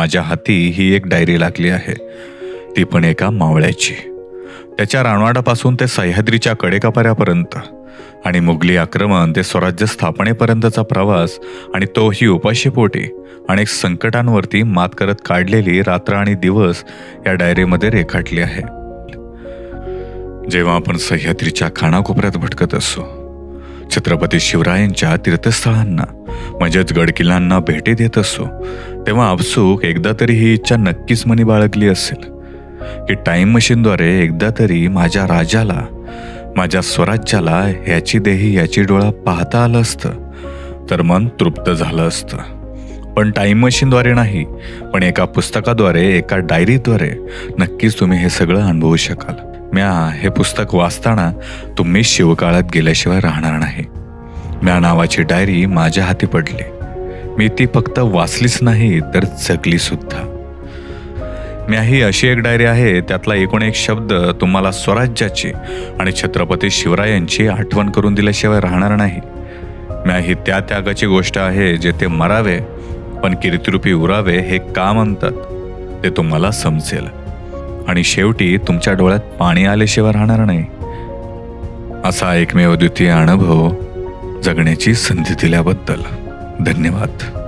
माझ्या हाती ही एक डायरी लागली आहे. ती पण एका मावळ्याची. त्याच्या रानवाडापासून ते सह्याद्रीच्या कडेकपाऱ्यापर्यंत. आणि मुघली आक्रमण ते स्वराज्य स्थापनेपर्यंतचा प्रवास आणि तोही उपाशीपोटी अनेक संकटांवरती मात करत काढलेली रात्र आणि दिवस या डायरीमध्ये रेखाटली आहे. जेव्हा आपण सह्याद्रीच्या खानाकोपऱ्यात भटकत असो छत्रपती शिवरायांच्या तीर्थस्थळांना म्हणजेच गडकिल्ल्यांना भेटी देत असो तेव्हा आपसूक एकदा तरी ही इच्छा नक्कीच मनी बाळगली असेल. की टाईम मशीनद्वारे एकदा तरी माझ्या राजाला माझ्या स्वराज्याला ह्याची देही याची डोळा पाहता आलं असतं. तर मन तृप्त झालं असतं. पण टाईम मशीनद्वारे नाही पण एका पुस्तकाद्वारे एका डायरीद्वारे नक्कीच तुम्ही हे सगळं अनुभवू शकाल. म्या हे पुस्तक वाचताना तुम्ही शिवकाळात गेल्याशिवाय राहणार नाही. म्या नावाची डायरी माझ्या हाती पडली. मी ती फक्त वाचलीच नाही तर जगली सुद्धा. म्या ही अशी एक डायरी आहे त्यातला एकूण एक शब्द तुम्हाला स्वराज्याची आणि छत्रपती शिवरायांची आठवण करून दिल्याशिवाय राहणार नाही. म्या ही त्या त्यागाची गोष्ट आहे जे ते मरावे पण कीर्तिरूपी उरावे हे का म्हणतात ते तुम्हाला समजेल. आणि शेवटी तुमच्या डोळ्यात पाणी आल्याशिवाय राहणार नाही. असा एकमेव द्वितीय अनुभव जगण्याची संधी दिल्याबद्दल धन्यवाद.